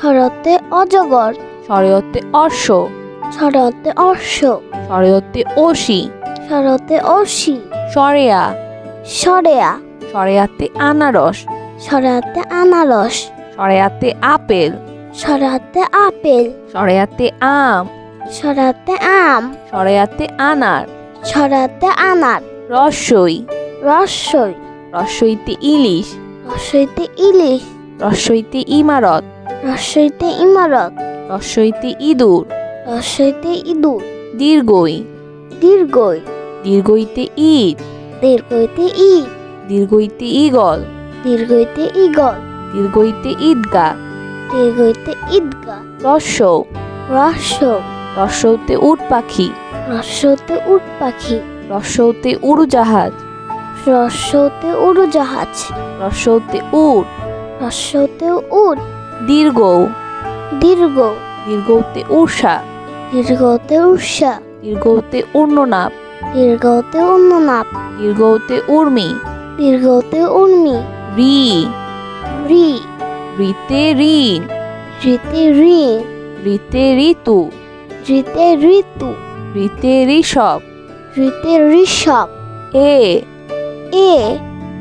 শরতে অজগর। স্বরীয়তে অশ্ব শরতে অশ্ব স্বরীয়তে অসি শরতে অসি সরেয়া। সরেয়া। সরেয়াতে আনারস। সরাতে আনারস। সরেয়াতে আপেল। সরাতে আপেল। সরেয়াতে আম। সরাতে আম। সরেয়াতে আনার। সরাতে আনার। রসই। রসই। রসইতে ইলিশ। রসইতে ইলিশ। রসইতে ইমারত। রসইতে ইমারত। রসইতে ইঁদুর। রসইতে ইঁদুর। দীর্ঘই। দীর্ঘই। দীর্ঘইতে ঈদ দীর্ঘইতে ঈদ দীর্ঘইতে ঈগল। দীর্ঘইতে ঈগল। দীর্ঘইতে ঈদগা। দীর্ঘইতে ঈদগা। রস্য রস রস্যতে উট পাখি। রসতে উট পাখি। রস্যতে উড়োজাহাজ। রসতে উড়োজাহাজ। রস্যতে উট। রসতে উট। দীর্ঘ দীর্ঘ দীর্ঘতে উষা দীর্ঘতে উষা দীর্ঘতে উর্ণনাপ দীর্ঘতে উন্ননাপ দীর্ঘতে উর্মি। দীর্ঘতে উর্মি। রি। রি। রিতে ঋণ ঋতে ঋণ রিতে ঋতু। ঋতে ঋতু। রিতে ঋষভ। ঋতে ঋষভ। এ। এ।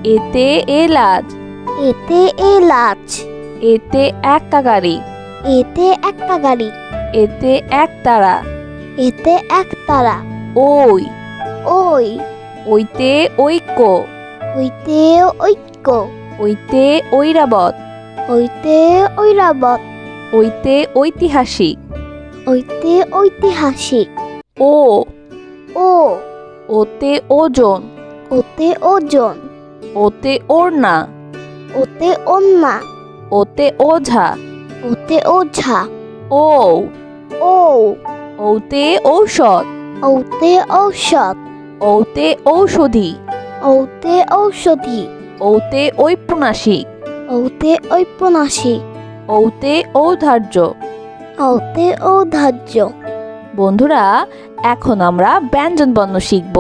এতে এলাচ এতে এলাচ এতে একটা গাড়ি। এতে একটা গাড়ি। এতে এক তারা। এতে একতারা ওই। ওই। ওইতে ঐক্য। হইতে ঐক্য। ওইতে ঐরাবত। হইতে ঐরাবত। ওইতে ঐতিহাসিক। ওইতে ঐতিহাসিক। ও। ও। ওতে ওজন। ওতে ওজন। ওতে ওড়না। ওতে অন্যা ওতে ওঝা। ওতে ওঝা। ও। ও। ওতে ঔষধ। ওতে ঔষধ। ওতে ঔষধি। ওতে ঔষধি। ওতে ঔপন্যাসিক। ওতে ঔপন্যাসিক। ওতে ঔদার্য ওতে ঔধার্য। বন্ধুরা এখন আমরা ব্যঞ্জন বর্ণ শিখব।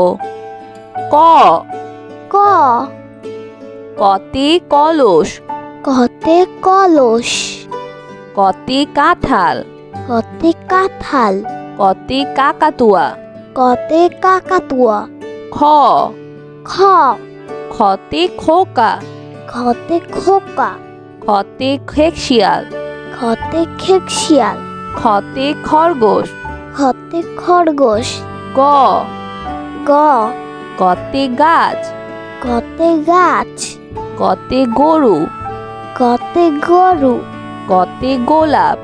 ক। ক। কতে কলস। কতে কলস। কতে কাঁঠাল। কতে কাঁঠাল। কতে কাকাতুয়া। কতে কাকাতুয়া। খ। খ। খতে খোকা। খতে খোকা। খতে খেকশিয়াল। খতে খেকশিয়াল। খতে খরগোশ। খতে খরগোশ। গ। গ। গতে গাছ। কতে গাছ। গতে গরু। গতে গরু। গতে গোলাপ।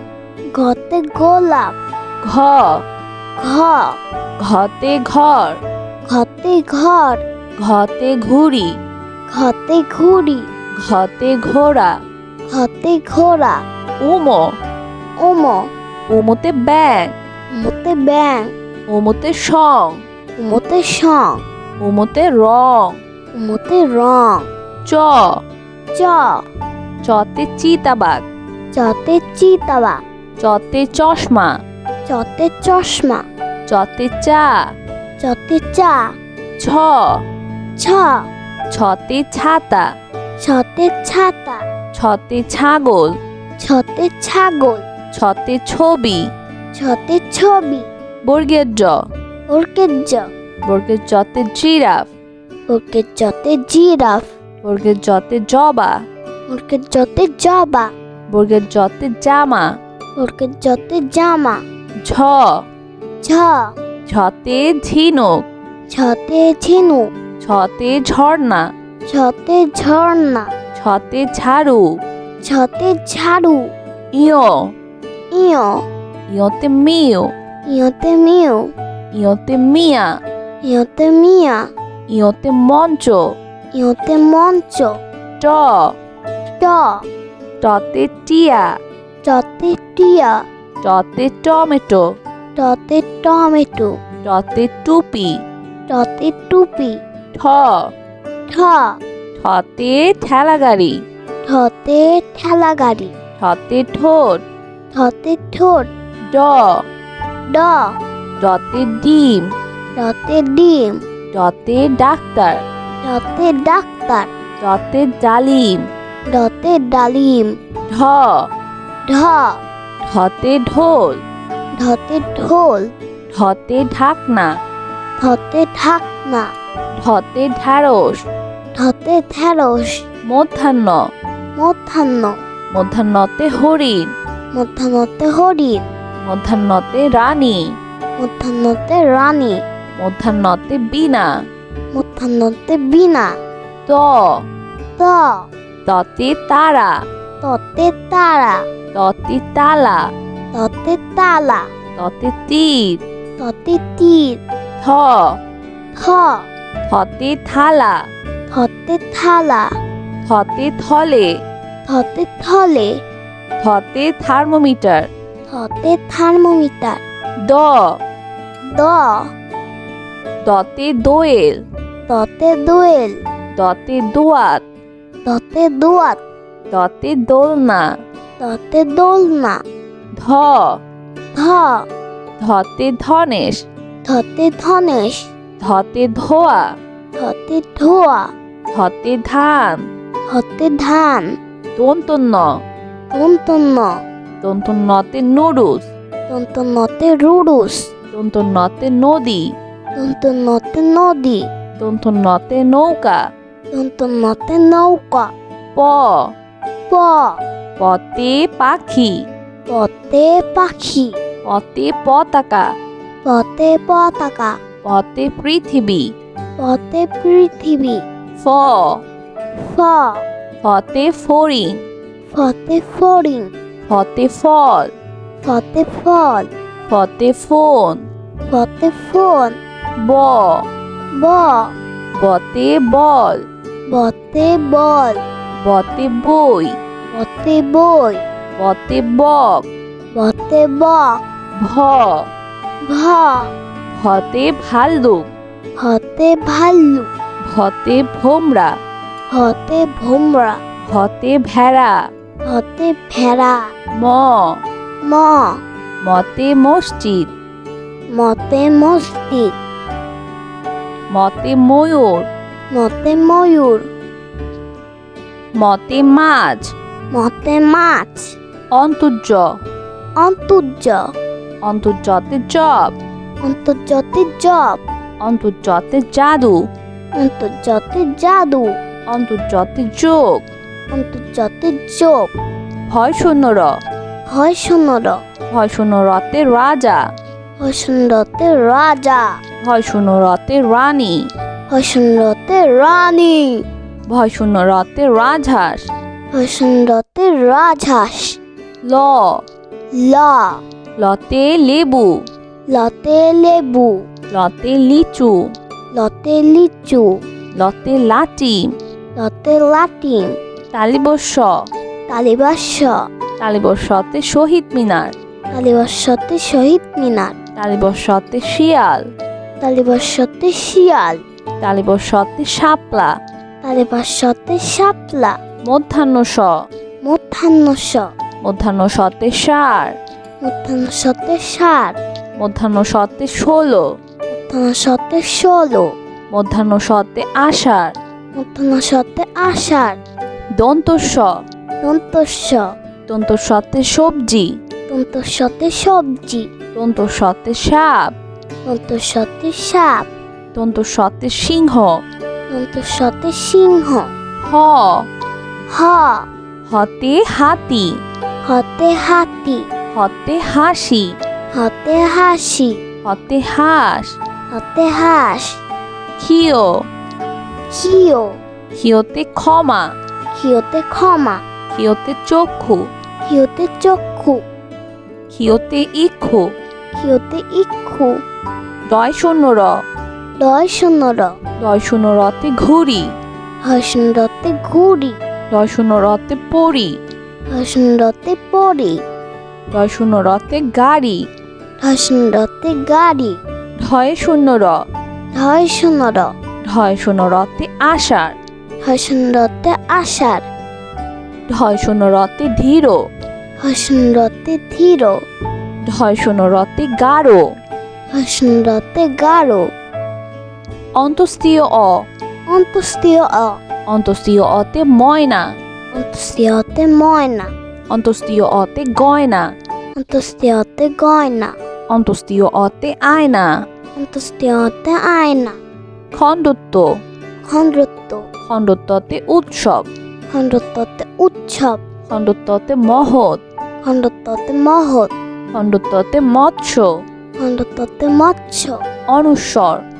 গতে গোলাপ। ঘ। ঘ। ঘতে ঘর। ঘতে ঘর। ঘতে ঘুড়ি। ঘতে ঘুড়ি। ঘতে ঘোড়া। ঘতে ঘোড়া। উম। ওম উমতে ব্যাং মোতে ব্যাং উমতে সং। মোতে সং। উমতে রং। মোতে রং। চ। চ। চতে চিতাবাঘ। চতে চিতাবা চতে চশমা। চতে চশমা। চতে চা। চতে চা। ছ। ছ। ছতে ছাতা। ছতে ছাতা। ছতে ছাগল। ছতে ছাগল। ছতে ছবি। ছতে ছবি। বর্গের জ ওরকে জ বর্গের জতে জিরাফ। ওরকে যতে জিরাফ। বর্গের জতে জবা। ওরকে যতে জবা বর্গের জতে জামা ওরকে যতে জামা ঝ। ঝ। ঝতে ঝিনুক। ছতে ঝিনু ছতে ঝর্ণা। ছতে ঝর্ণা। ছতে ঝাড়ু। ছতে ঝাড়ু। ইয়। ইয়। ইয়তে মিউ ইয়তে মিউ ইয়তে মিয়া। ইয়তে মিয়া। ইয়তে মঞ্চ। ইয়তে মঞ্চ। ট। ট। টতে টিয়া। টতে টিয়া। টতে টমেটো। টতে টমেটো। টতে টুপি। টতে টুপি। ঠ। ঠ। ঠতে ঠেলা গাড়ি ঠতে ঠেলা গাড়ি ঠতে ঠোঁট। ঠতে ঠোঁট। ড। ড। ডতে ডিম। ডতে ডিম। ডতে ডাক্তার। ডতে ডাক্তার। ডতে ডালিম। ডতে ডালিম। ঢ ঢ ঢতে ঢোল। ঢতে ঢোল। ঢতে ঢাকনা। ঢতে ঢাকনা। ঢতে ঢ্যাঁড়স। ঢতে ঢেঁড়স মধ্যাহ্ন। মধ্যাহ্ন। মধ্যাহ্নতে হরিণ। মধ্যাহ্নতে হরিণ। মধ্যাহ্নতে রানী। মধ্যাহ্নতে রানী। মধ্যাহ্নতে বীণা। মধ্যাহ্নতে বীণা। ত। ত। ততে তারা। ততে তারা। ততে তালা। ততে তালা। ততে তীর। ততে তীর। থ। থ। থতে থালা। থতে থালা। থতে থলে। থতে থলে। থতে থার্মোমিটার। থতে থার্মোমিটার। দ। দ। দতে দোয়েল। ততে দোয়েল। দতে দোয়াত। ততে দোয়াত। দতে দোলনা। ততে দোলনা। ধ। ধ। ধতে ধনেশ। ধতে ধনেশ। ধতে ধোয়া। ধতে ধোয়া। ধতে ধান। ধতে ধান। দন্তন্য তন্তন্য দন্তন্যতে নুডলস তন্তন্যতে রুডুস। দন্তন্যতে নদী। তন্তন্যতে নদী। দন্তন্যতে নৌকা। তন্তন্যতে নৌকা। প। প। পতে পাখি। পতে পাখি। পতে পতাকা। পতে পতাকা। পতে পৃথিবী। পতে পৃথিবী। ফ। ফ। ফতে ফড়িং। ফতে ফড়িং। ফতে ফল। ফতে ফল। ফতে ফোন। ফতে ফোন। ব। ব। বতে বল। বতে বল। বতে বই। বতে বই। বতে বক। বতে বক ভ। ভ। ভতে ভাল্লুক। হতে ভাল্লু ভতে ভোমরা। হতে ভোমরা। ভতে ভেড়া। হতে ভেড়া। ম। ম। মতে মসজিদ। মতে মসজিদ। মতে ময়ূর। মতে ময়ূর। মতে মাছ। মতে মাছ। অন্তর্য। অন্তর্য। অন্তর্যতে জব অন্তর্জাতে জব অন্তর্যতে জাদু। অন্তর্জাতে জাদু। অন্তর্যতে যোগ। অন্তর্জাতে যোগ। ভয় শূন্য র হয় সোনর ভয় শূন্য রতে রাজা। হয় সুন্দরতে রাজা। ভয় শূন্য রতে রানী। হয় সুন্দরতে রানী। ভয় শূন্য রতে রাজহাঁস। হয় সুন্দরতে রাজহাঁস। ল। ল। লতে লেবু। লতে লেবু। লতে লিচু। লতে লিচু। লতে লাটি লতে লাটিম তালিবস্য। তালিবাস্য। তালিবস্যতে শহীদ মিনার। তালিবাস্যতে শহীদ মিনার। তালিবস্যতে শিয়াল। তালিবাস্যতে শিয়াল। তালিবস্যতে শাপলা। তালিবাস্যতে শাপলা। মধ্যাহ্ন স। মধ্যাহ্ন স। মধ্যাহ্ন সতে সার। মধ্যাহ্ন সতে ষাট মধ্যাহ্ন সতে ষোলো। মধ্যাহ্ন সতে ষোলো। মধ্যাহ্ন সতে আষাঢ়। মধ্যাহ্ন সতে আষাঢ়। দন্তস্ব দন্তস্য দন্তস্বতে সবজি। দন্তস্যতে সবজি। দন্তস্বতে সাপ। দন্তস্যতে সাপ। দন্তস্বতে সিংহ। দন্ত সতে সিংহ। হ। হ। হতে হাতি। হতে হাতি। হতে হাসি। হতে হাসি। হতে হাঁস। হতে হাঁস। ক্ষিয় খিও ক্ষিয়তে ক্ষমা। খিওতে ক্ষমা। ক্ষিয়তে চক্ষু। খিওতে চক্ষু। ক্ষিয়তে ইক্ষু। খিওতে ইক্ষু। দয় শূন্য র দয় শূন্য র দয় শূন্য রতে ঘুড়ি। হয় সুন্দরতে ঘুড়ি। দয় শূন্য রতে পড়ি হয় সুন্দরতে পড়ি রয় শূন্য রতে গাড়ি। ঢয় শূন্য রতে গাড়ি। ঢয় শূন্য র ঢয় শূন্য র ঢয় শূন্য রতে আষাঢ়। ঢয় শূন্য রতে আষাঢ়। ঢয় শূন্য রতে ধীর। শূন্য রতে ধীর। ঢয় শূন্য রতে গাঢ়। শূন্য রতে গাঢ়। অন্তস্তীয় অ। অন্তস্তীয় অ। অন্তস্তীয় অতে ময়না। অন্তস্তীয় অতে ময়না। অন্তস্তীয় অতে গয়না। অন্তস্তীয় অতে গয়না। অন্তস্তীয় অতে আয়না। অন্তস্তীয় অতে আয়না। খণ্ডত্ব। খণ্ডত্ব। খণ্ডত্বতে উৎসব। খণ্ডত্বতে উৎসব। খণ্ডত্বতে মহৎ। খণ্ডত্বতে মহৎ। খণ্ডত্বতে মৎস্য। খণ্ডত্বতে মৎস্য। অনুস্বর।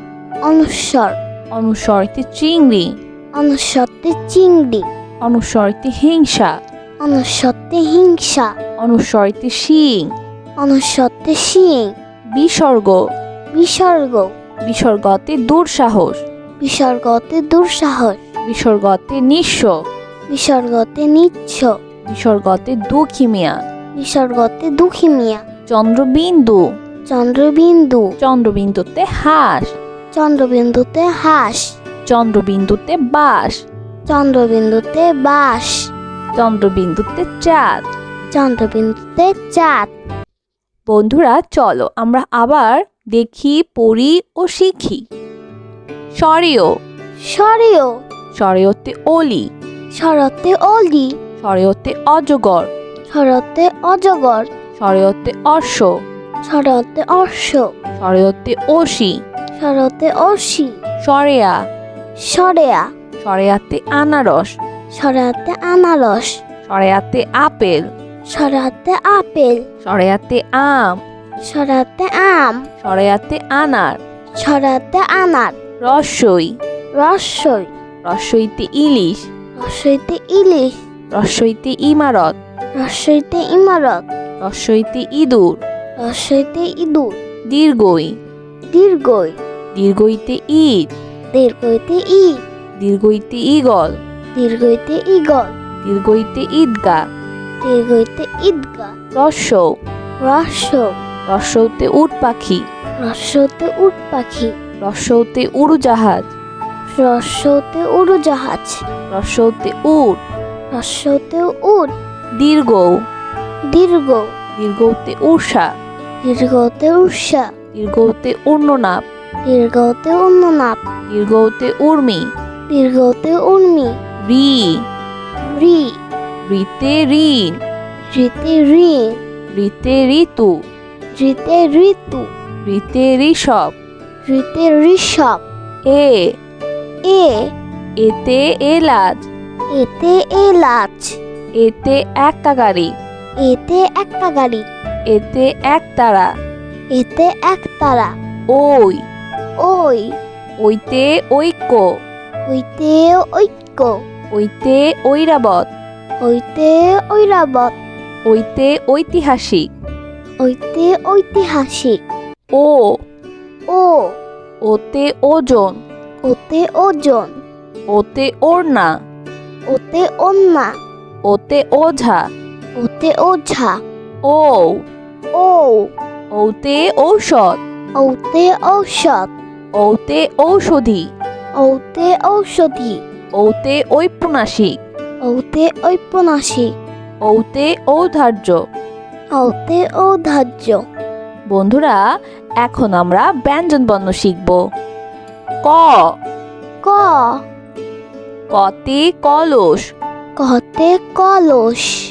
অনুস্বর অনুস্বরতে চিংড়ি। অনুস্বরতে চিংড়ি। অনুস্বরতে হিংসা। অনুস্বরতে হিংসা। অনুস্বরতে শিং। অনুস্বরতে শিং। বিসর্গ। বিসর্গ। বিসর্গতে দুঃসাহস। বিসর্গতে দুঃসাহস। বিসর্গতে নিঃস্ব। বিসর্গতে নিচ্ছ। বিসর্গতে দুঃখিমিয়া বিসর্গতে দুঃখী মিয়া। চন্দ্রবিন্দু। চন্দ্রবিন্দু। চন্দ্রবিন্দুতে হাঁস চন্দ্রবিন্দুতে হাঁস। চন্দ্রবিন্দুতে বাস চন্দ্রবিন্দুতে বাস চন্দ্রবিন্দুতে চাঁদ। চন্দ্রবিন্দুতে চাঁদ। বন্ধুরা চলো আমরা আবার দেখি পড়ি ও শিখি। স্বরেও। সরেও স্বরেয়তে অলি। শরতে অলি। স্বরেয়তে অজগর। শরতে অজগর। স্বরেয়তে অশ্ব। শরতে অর্শ স্বরেয়তে অসি শরতে অসি। সরেয়া। সরেয়া। সরেয়াতে আনারস। সরাতে আনারস। সরেয়াতে আপেল। সরাতে আপেল। সরেয়াতে আম। সরাতে আম। সরেয়াতে আনার। সরাতে আনার। রসই। রসই। রসইতে ইলিশ। রসইতে ইলিশ। রসইতে ইমারত। রসইতে ইমারত। রসইতে ইঁদুর। রসইতে ইঁদুর। দীর্ঘই। দীর্ঘই। দীর্ঘইতে ঈদ। দীর্ঘইতে ঈদ। দীর্ঘইতে ঈগল। দীর্ঘইতে ইগল দীর্ঘইতে ঈদগা দীর্ঘইতে ঈদগা রস্য রস্য রস্যতে উট পাখি। রস্যতে উট পাখি। রস্যতে উড়োজাহাজ। রস্যতে উড়োজাহাজ। রস্যতে উট। রস্যতে উট। দীর্ঘ দীর্ঘ দীর্ঘতে উষা দীর্ঘতে উষা দীর্ঘতে উর্ণনাপ দীর্ঘতে অন্যনাপ দীর্ঘতে উর্মি। দীর্ঘতে উর্মি। রি। রি। রিতে ঋণ ঋতে ঋণ রিতে ঋতু। ঋতে ঋতু। রিতে ঋষভ। ঋতে ঋষভ। এ। এ। এতে এলাচ। এতে এলাচ। এতে একটা গাড়ি এতে একটা গাড়ি এতে একতারা। এতে একতারা। ওই ওই। ওইতে ঐক্য। ওইতে ঐক্য। ওইতে ঐরাবত ওইতে ঐরাবত ওইতে ঐতিহাসিক। ওইতে ঐতিহাসিক। ও। ও। ওতে ওজন। ওতে ওজন। ওতে ওড়না। ওতে অন্যা ওতে ওঝা। ওতে ওঝা। ও। ও। ওতে ঔষধ। ওতে ঔষধ। ওতে ঔষধি। ওতে ঔষধি। ওতে ঔপন্যাসিক। ওতে ঔপন্যাসিক। ওতে ঔদার্য ওতে ঔধার্য। বন্ধুরা এখন আমরা ব্যঞ্জন বর্ণ শিখব। ক। ক। কতে কলস। কতে কলস।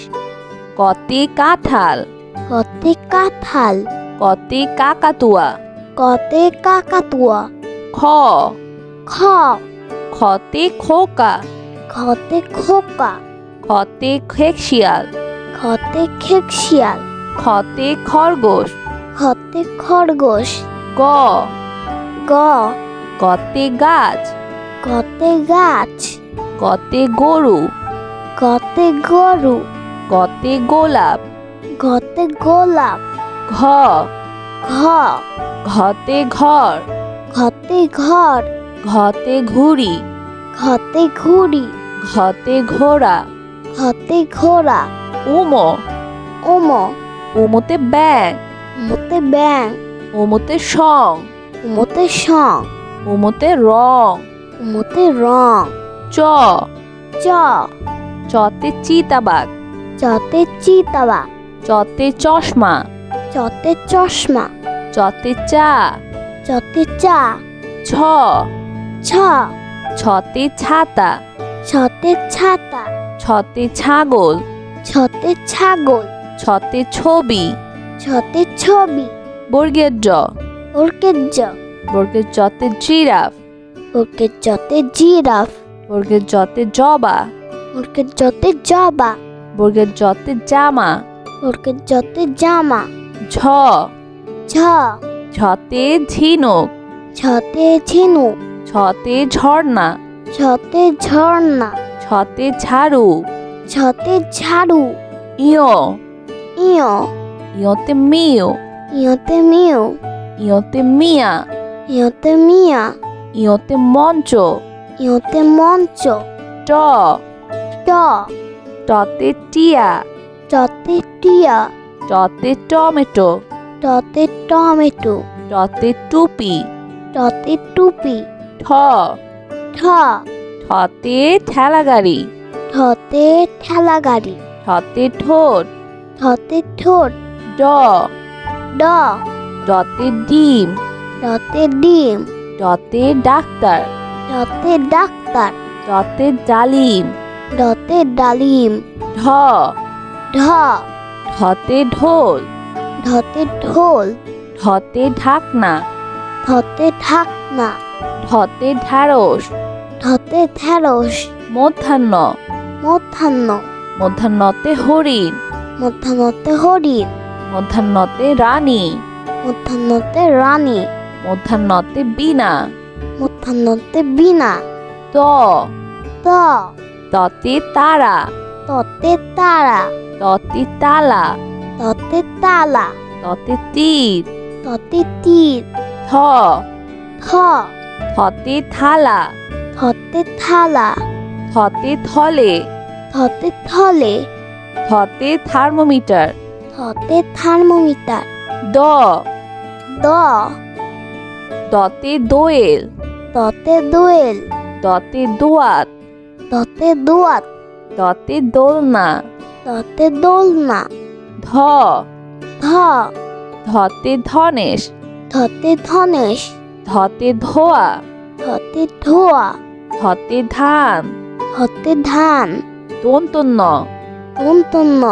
কতে কাঁঠাল। কতে কাঁঠাল। কতে কাকাতুয়া। কতে কাকাতুয়া। খ। খ। খতে খোকা। খতে খোকা। খতে খেকশিয়াল। খতে খেকশিয়াল। খতে খরগোশ। খতে খরগোশ। গ। গ। গতে গাছ। কতে গাছ। গতে গরু। গতে গরু। গতে গোলাপ। গতে গোলাপ। ঘ। ঘ। ঘতে ঘর ঘতে ঘর ঘতে ঘুড়ি ঘতে ঘুড়ি ঘতে ঘোড়া ঘতে ঘোড়া উম ওম ওমতে ব্যাং উমতে ব্যাং ওমতে সং উমতে সং ওমতে রং উমতে রং চ চ চতে চিতাবাঘ চতে চিতাবা চতে চশমা চতে চশমা চতে চা চতে চা ছ। ছ। ছতে ছাতা ছতে ছাতা ছতে ছাগল ছতে ছাগল ছতে ছবি ছতে ছবি বর্গের জ ওরকের জ বর্গের জতে জিরাফ। ওরকের জতে জিরাফ। বর্গের জতে জবা। ওরকের জতে জবা। বর্গের জতে জামা। ওরকের জতে জামা। ঝ। ঝ। ঝতে ঝিনুক। ছতে ঝিনুক। ছতে ঝর্ণা। ছতে ঝর্ণা। ছতে ঝাড়ু। ছতে ঝাড়ু। ইয়। ইয়। ইয়তে মিউ ইয়তে মিউ ইয়তে মিয়া। ইয়তে মিয়া। ইয়তে মঞ্চ। ইয়তে মঞ্চ। ট। ট। টতে টিয়া। টতে টিয়া। টতে টমেটো। টতে টমেটো টতে টুপি। টতে টুপি। ঠ। ঠ। ঠতে ঠেলা গাড়ি ঠতে ঠেলা গাড়ি ঠতে ঠোঁট। ঠতে ঠোঁট। ড। ড। ডতে ডিম। ডতে ডিম। ডতে ডাক্তার। ডতে ডাক্তার। ডতে ডালিম। ডতে ডালিম। ঢ। ঢ। ঢতে ঢোল। ঢতে ঢোল। ঢতে ঢাকনা। ঢতে ঢাকনা। ঢতে ঢ্যাঁড়স ঢতে ঢেঁড়স। মধ্যাহ্ন। মধ্যাহ্ন। মধ্যাহ্নতে হরিণ। মধ্যাহ্নতে হরিণ। মধ্যাহ্নতে রানী। মধ্যাহ্নতে রানী। মধ্যাহ্নতে বীণা। মধ্যাহ্নতে বীণা। ত। ত। ততে তারা। ততে তারা। ততে তালা। ততে তালা। ততে তীর। ততে তীর। থ। থ। থতে থালা। থতে থালা। থতে থলে। থতে থলে। থতে থার্মোমিটার। থতে থার্মোমিটার। দ। দ। দতে দোয়েল। ততে দোয়েল। দতে দোয়াত। ততে দোয়াত। দতে দোলনা। ততে দোলনা। ধ। ধ। ধতে ধনেশ। ধতে ধনেশ। ধতে ধোয়া। ধতে ধোয়া। ধতে ধান। ধতে ধান। দন্তন্য তন্তন্য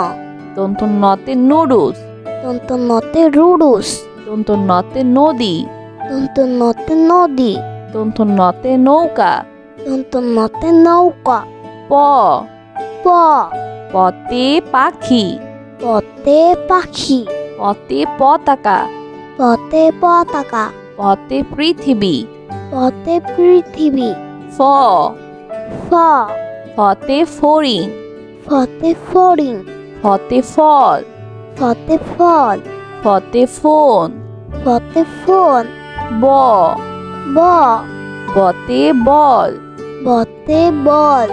দন্তন্যতে নুডলস তন্তন্যতে রুডুস। দন্তন্যতে নদী। তন্তন্যতে নদী। দন্তন্যতে নৌকা। তন্তন্যতে নৌকা। প। প। পতে পাখি। পতে পাখি। পতে পতাকা। পতে পতাকা। পতে পৃথিবী। পতে পৃথিবী। ফ। ফ। ফতে ফড়িং। ফতে ফড়িং। ফতে ফল। ফতে ফল। ফতে ফোন। ফতে ফোন। ব। ব। বতে বল। বতে বল।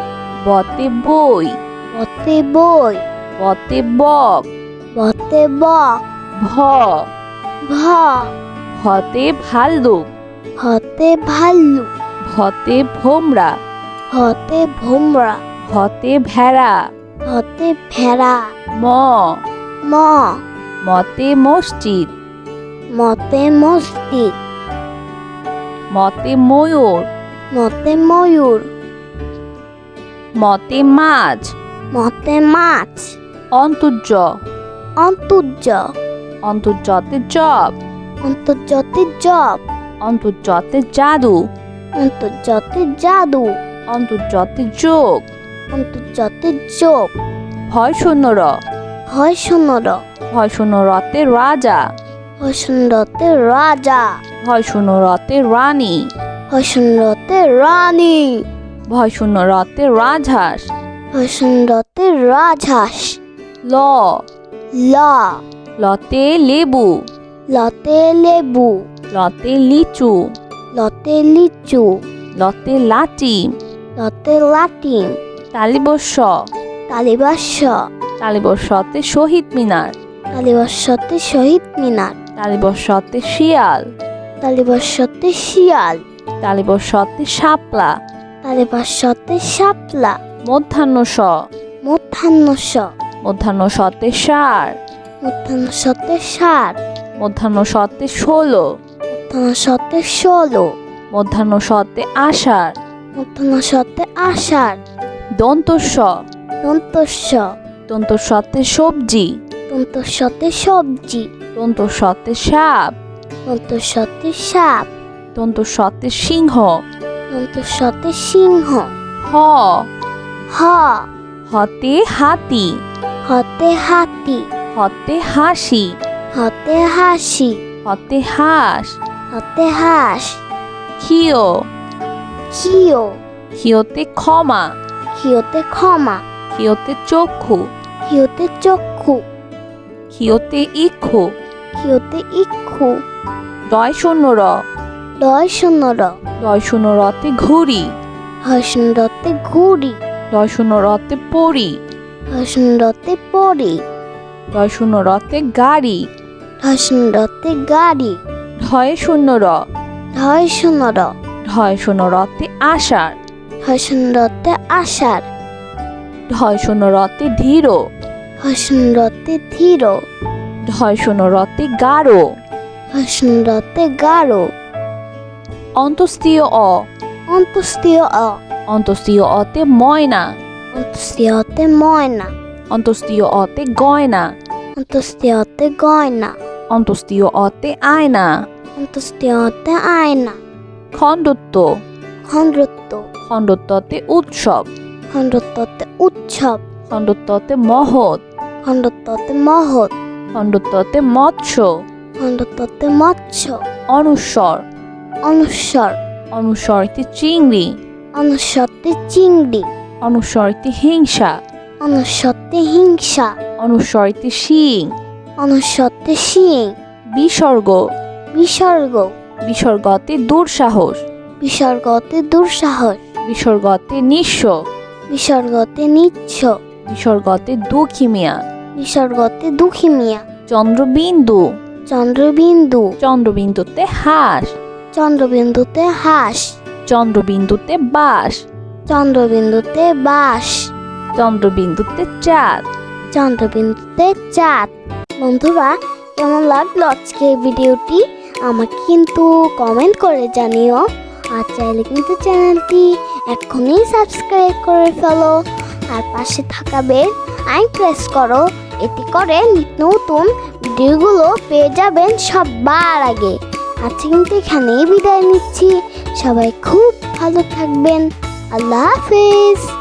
বতে বই। বতে বই। বতে বক বতে বক ভ। ভ। ভতে ভাল্লুক হতে ভাল্লু। ভতে ভোমরা। হতে ভোমরা। ভতে ভেড়া। হতে ভেড়া। ম। ম। মতে মসজিদ। মতে মসজিদ। মতে ময়ূর। মতে ময়ূর। মতে মাছ। মতে মাছ। অন্তর্য। অন্তর্য। অন্তর্যতে জব অন্তর্জতে জব অন্তর্যতে জাদু। অন্তর্জতে জাদু। অন্তর্যতে যোগ। অন্তর্জতে যোগ। ভয় শূন্য র। হয় সোনর ভয় শূন্য রতে রাজা। হয় সুন্দরতে রাজা। ভয় শূন্য রতে রানী। হয় সুন্দরতে রানী। ভয় শূন্য রতে রাজহাঁস। হয় সুন্দরতে রাজহাঁস। ল। ল। লতে লেবু। লতে লেবু। লতে লিচু। লতে লিচু। লতে লাটিম লতে লাটিম তালিবস্য তালিবাস্য তালিবস্যতে শহীদ মিনার। তালিবর্ষতে শহীদ মিনার। তালিবর্ষতে শিয়াল। তালিবর্ষতে শিয়াল। তালিবর্ষতে শাপলা। তালিবর্ষতে শাপলা। মধ্যাহ্ন স মধ্যাহ্ন স মধ্যাহ্ন সতে সার। মধ্যাহ্ন সতে সার। মধ্যাহ্ন সতে ষোলো। মধ্যাহ্ন সতে ষোলো। মধ্যাহ্ন সতে আষাঢ়। মধ্যাহ্ন সতে আষাঢ়। দন্তস্ব। দন্তস্ব। দন্তস্বতে সবজি। দন্তস্বতে সবজি। দন্তস্বতে সাপ। দন্তস্বতে সাপ। দন্তস্বতে সিংহ। দন্তস্বতে সিংহ। হ। হ। হতে হাতি। হতে হাতি। হতে হাসি। হতে হাসি। হতে হাঁস। হতে হাঁস। ক্ষিয় খিও ক্ষিয়তে ক্ষমা। খিওতে ক্ষমা। ক্ষিয়তে চক্ষু। খিওতে চক্ষু। ক্ষিয়তে ইক্ষু। খিওতে ইক্ষু। দয় শূন্য র। দয় শূন্য র। দয় শূন্য রতে ঘুড়ি। হয় শূন্য রতে ঘুড়ি। দয় শূন্য রতে পড়ি শূন্যতে পড়ি। দয় শূন্য রতে গাড়ি। শূন্যতে গাড়ি। ঢয় শূন্য র। হয় শূন্য র। ঢয় শূন্য রতে আষাঢ়। হয় শূন্যতে আষাঢ়। ঢয় শূন্য রতে ধীর। হয় শূন্যতে ধীর। ঢয় শূন্য রতে গাঢ়। হয় শূন্যতে গাঢ়। অন্তস্তীয় অ। অন্তস্তীয় অ। অন্তস্তীয় অতে ময়না। অন্তস্তীয়তে ময়না অন্তস্তীয় অতে গয়না অন্তস্তীয়তে গয়না অন্তস্তীয় অতে আয়না অন্তস্তীয়তে আয়না খণ্ডত্ব খণ্ডত্ব খণ্ডত্বতে উৎসব খণ্ডত্বতে উৎসব খণ্ডত্বতে মহৎ খণ্ডত্বতে মহৎ খণ্ডত্বতে মৎস্য খণ্ডত্বতে মৎস্য অনুস্বর অনুস্বর অনুস্বরতে চিংড়ি অনুস্বরতে চিংড়ি অনুস্বরতে হিংসা। অনুস্বরতে হিংসা। অনুস্বরতে শিং। অনুস্বরতে শিং। বিসর্গ। বিসর্গ। বিসর্গতে দুঃসাহস। বিসর্গতে দুঃসাহস। বিসর্গতে নিঃস্ব। বিসর্গতে নিচ্ছ। বিসর্গতে দুঃখী মিয়া। বিসর্গতে দুঃখী মিয়া। চন্দ্রবিন্দু। চন্দ্রবিন্দু। চন্দ্রবিন্দুতে হাঁস। চন্দ্রবিন্দুতে হাঁস। চন্দ্রবিন্দুতে বাস চন্দ্রবিন্দুতে বাস। চন্দ্রবিন্দুতে চাঁদ। চন্দ্রবিন্দুতে চাঁদ। বন্ধুরা কেমন লাগল আজকে ভিডিওটি? আমাকে কিন্তু কমেন্ট করে জানিও। আর চাইলে কিন্তু চ্যানেলটি এখনই সাবস্ক্রাইব করে ফেলো। আর পাশে থাকা বেল আইন প্রেস করো। এটি করে নিত্য নতুন ভিডিওগুলো পেয়ে যাবেন সবার আগে। আজকে কিন্তু এখানেই বিদায় নিচ্ছি। সবাই খুব ভালো থাকবেন। Allah Hafiz.